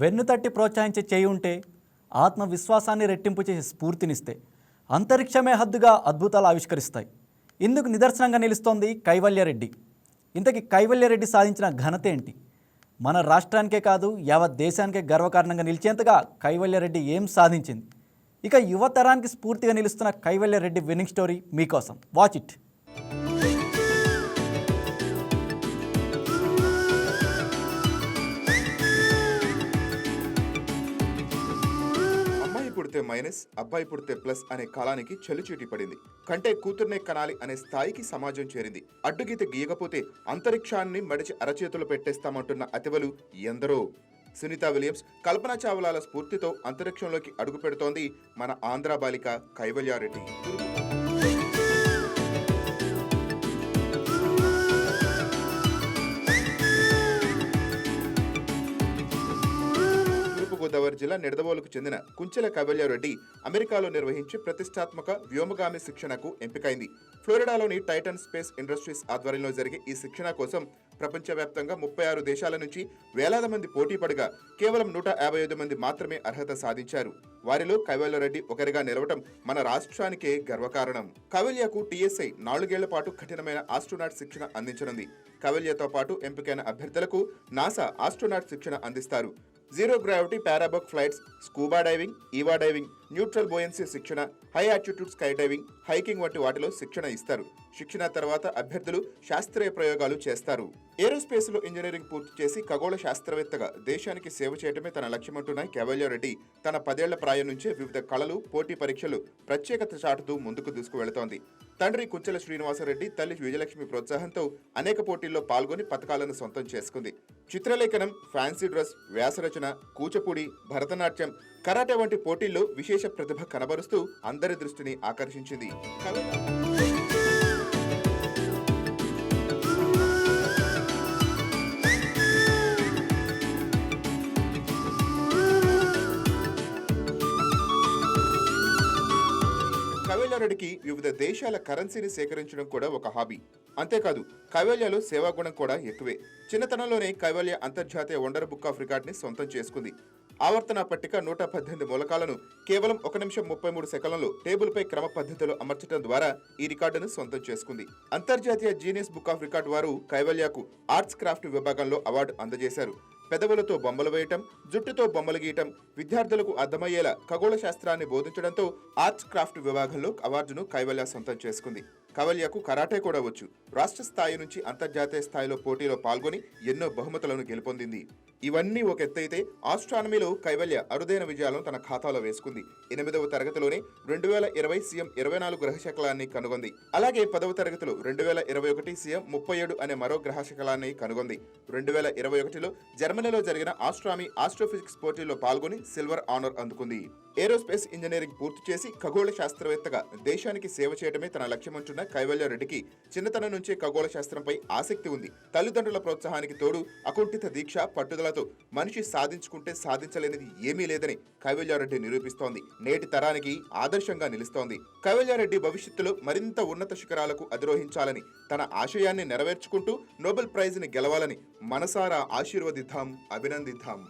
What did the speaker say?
వెన్నుతట్టి ప్రోత్సహించే చేయి ఉంటే ఆత్మవిశ్వాసాన్ని రెట్టింపు చేసే స్ఫూర్తినిస్తే అంతరిక్షమే హద్దుగా అద్భుతాలు ఆవిష్కరిస్తాయి. ఇందుకు నిదర్శనంగా నిలుస్తోంది కైవల్యరెడ్డి. ఇంతకీ కైవల్యరెడ్డి సాధించిన ఘనత ఏంటి? మన రాష్ట్రానికే కాదు యావత్ దేశానికే గర్వకారణంగా నిలిచేంతగా కైవల్యరెడ్డి ఏం సాధించింది? ఇక యువతరానికి స్ఫూర్తిగా నిలుస్తున్న కైవల్యరెడ్డి విన్నింగ్ స్టోరీ మీకోసం. Watch it. పుడితే మైనస్ అబ్బాయి పుడితే ప్లస్ అనే కాలానికి చెల్లుచీటి పడింది. కంటే కూతుర్నే కనాలి అనే స్థాయికి సమాజం చేరింది. అడ్డుగీత గీయకపోతే అంతరిక్షాన్ని మడిచి అరచేతులు పెట్టేస్తామంటున్న అతివలు ఎందరో. సునీత విలియమ్స్ కల్పన చావలాల స్ఫూర్తితో అంతరిక్షంలోకి అడుగు పెడుతోంది మన ఆంధ్ర బాలిక కైవల్యారెడ్డి. తూర్పుగోదావరి జిల్లా నిడదవోలుకు చెందిన కుంచెల కవల్యారెడ్డి అమెరికాలో నిర్వహించి ప్రతిష్టాత్మక వ్యోమగామి శిక్షణకు ఎంపికైంది. ఫ్లోరిడాలోని టైటన్ స్పేస్ ఇండస్ట్రీస్ ఆధ్వర్యంలో జరిగే ఈ శిక్షణ కోసం ప్రపంచవ్యాప్తంగా ముప్పై ఆరు దేశాల నుంచి వేలాది మంది పోటీ పడగా కేవలం నూట యాభై ఐదు మంది మాత్రమే అర్హత సాధించారు. వారిలో కైవల్యారెడ్డి ఒకరిగా నిలవటం మన రాష్ట్రానికే గర్వకారణం. కవల్యకు టీఎస్ఐ నాలుగేళ్ళ పాటు కఠినమైన ఆస్ట్రోనాట్ శిక్షణ అందించనుంది. కవల్యతో పాటు ఎంపికైన అభ్యర్థులకు నాసా ఆస్ట్రోనాట్ శిక్షణ అందిస్తారు. Zero gravity parabolic flights scuba diving EVA diving neutral buoyancy శిక్షణ high attitude sky diving hiking వంటి వాటిలో శిక్షణ ఇస్తారు. శిక్షణ తర్వాత అభ్యర్థులు శాస్త్రీయ ప్రయోగాలు చేస్తారు. ఏరోస్పేస్లో ఇంజనీరింగ్ పూర్తి చేసి ఖగోళ శాస్త్రవేత్తగా దేశానికి సేవ చేయడమే తన లక్ష్యమంటున్న రెడ్డి తన పదేళ్ళ ప్రాయం నుంచే వివిధ కళలు పోటీ పరీక్షలు ప్రత్యేకత చాటుతూ ముందుకు దూసుకువెళతోంది. తండ్రి కుంచెల శ్రీనివాసరెడ్డి తల్లి విజయలక్ష్మి ప్రోత్సాహంతో అనేక పోటీల్లో పాల్గొని పథకాలను సొంతం చేసుకుంది. చిత్రలేఖనం ఫ్యాన్సీ డ్రెస్ వ్యాసరచన కూచిపూడి భరతనాట్యం కరాటే వంటి పోటీల్లో విశేష ప్రతిభ కనబరుస్తూ అందరి దృష్టిని ఆకర్షించింది. కవి- వివిధ దేశాల కరెన్సీని సేకరించడం కూడా ఒక హాబీ. అంతేకాదు కైవల్యలో సేవాగుణం కూడా ఎక్కువే. చిన్నతనంలోనే కైవల్య అంతర్జాతీయ వండర్ బుక్ ఆఫ్ రికార్డ్ని సొంతం చేసుకుంది. ఆవర్తన పట్టిక నూట పద్దెనిమిది మూలకాలను కేవలం ఒక నిమిషం ముప్పై మూడు సెకన్లలో టేబుల్ పై క్రమ పద్ధతిలో అమర్చడం ద్వారా ఈ రికార్డును సొంతం చేసుకుంది. అంతర్జాతీయ జీనియస్ బుక్ ఆఫ్ రికార్డ్ వారు కైవల్యకు ఆర్ట్స్ క్రాఫ్ట్ విభాగంలో అవార్డు అందజేశారు. పెదవులతో బొమ్మలు వేయటం జుట్టుతో బొమ్మలు గీయటం విద్యార్థులకు అర్థమయ్యేలా ఖగోళ శాస్త్రాన్ని బోధించడంతో ఆర్ట్స్ క్రాఫ్ట్ విభాగంలో అవార్డును కైవల్య సొంతం చేసుకుంది. కవల్యకు కరాటే కూడా వచ్చు. రాష్ట్ర స్థాయి నుంచి అంతర్జాతీయ స్థాయిలో పోటీలో పాల్గొని ఎన్నో బహుమతులను గెలుపొందింది. ఇవన్నీ ఒక ఎత్తైతే ఆస్ట్రానమీలో కైవల్య అరుదైన విజయాలను తన ఖాతాలో వేసుకుంది. ఎనిమిదవ తరగతిలోనే రెండు వేల ఇరవై సీఎం ఇరవై నాలుగు గ్రహశకలాన్ని కనుగొంది. అలాగే పదవ తరగతిలో రెండు వేల ఇరవై ఒకటి సీఎం ముప్పై ఏడు అనే మరో గ్రహశకలాన్ని కనుగొంది. రెండు వేల ఇరవై ఒకటిలో జర్మనీలో జరిగిన ఆస్ట్రామీ ఆస్ట్రోఫిజిక్స్ పోటీలో పాల్గొని సిల్వర్ ఆనర్ అందుకుంది. ఏరోస్పేస్ ఇంజనీరింగ్ పూర్తి చేసి ఖగోళ శాస్త్రవేత్తగా దేశానికి సేవ చేయడమే తన లక్ష్యమంటున్న కైవల్య రెడ్డికి చిన్నతనం నుంచే ఖగోళ శాస్త్రంపై ఆసక్తి ఉంది. తల్లిదండ్రుల ప్రోత్సాహానికి తోడు అకుంఠిత దీక్ష పట్టుదల పట్టుదలతో మనిషి సాధించుకుంటే సాధించలేనిది ఏమీ లేదని కైవల్యారెడ్డి నిరూపిస్తోంది. నేటి తరానికి ఆదర్శంగా నిలుస్తోంది. కైవల్యారెడ్డి భవిష్యత్తులో మరింత ఉన్నత శిఖరాలకు అధిరోహించాలని తన ఆశయాన్ని నెరవేర్చుకుంటూ నోబెల్ ప్రైజ్ని గెలవాలని మనసారా ఆశీర్వదిద్దాం అభినందిద్దాం.